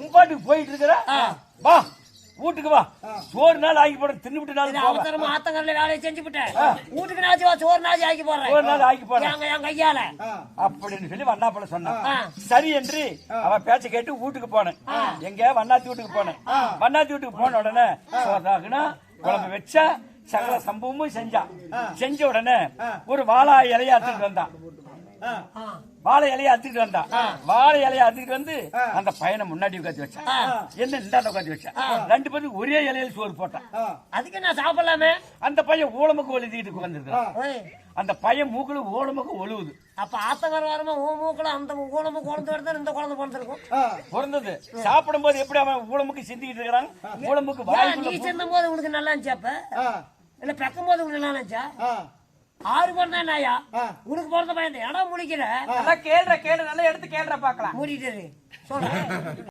உன் பாட்டுக்கு போயிட்டு இருக்கிற? வா வீட்டுக்கு வா. சோறு நாள் ஆக்கி போட தின்னுபிட்டு நாள். அவசரமா ஆத்தங்கல்ல வேலையை செஞ்சு விட்டேன் வீட்டுக்கு நாச்சு வா சோறு நாச்சு ஆக்கி சோறு போடுறேன் நாள் ஆக்கி என் கையால? அப்படின்னு சொல்லி வண்ணாப்பழ சொன்னான். சரி என்று அவ பேச்ச கேட்டு வீட்டுக்கு போனேன். எங்க வண்ணாத்தி வீட்டுக்கு போனேன். வண்ணாத்தி வீட்டுக்கு போன உடனே குழம்பு வச்சா சகல சம்பவமும் செஞ்சா. செஞ்ச உடனே ஒரு வாழா இலைய அத்துட்டு வந்தான். வாழை இலைய அத்துட்டு வந்தா. வாழை இலைய அத்துட்டு வந்து அந்த பையனை முன்னாடி உட்காந்து வச்சான் என்ன இந்தாண்ட உட்காந்து வச்சா? ரெண்டு பேரும் ஒரே இலையில சோறு போட்டான். அதுக்கு நான் சாப்பிடலாமே? அந்த பையன் ஊழமுக்கு ஒழுதிட்டு உட்காந்துருக்கான் அந்த பையன் மூக்குல ஊழமுக்கு ஒழுகுது. அப்ப ஆத்தங்கர வரமா ஓ மூக்கல அந்த குழம்பு குழந்தை எடுத்து இந்த குழந்தை பிறந்திருக்கும்? பிறந்தது. சாப்பிடும் போது எப்படி அவன் ஊழமுக்கு சிந்திக்கிட்டு இருக்கிறான்? ஊழமுக்கு நீ சேர்ந்தும் போது உனக்கு நல்லா இருந்துச்சு அப்ப? இல்ல பெக்கும் போது உனக்கு நல்லா இருந்துச்சா? ஆறு பேர் தான் நாயா உனக்கு பிறந்த பையன் இடம் முடிக்கிற நல்லா கேள்ற கேள்ற நல்லா எடுத்து கேள்ற பாக்கலாம் மூடிட்டு. சொல்றேன்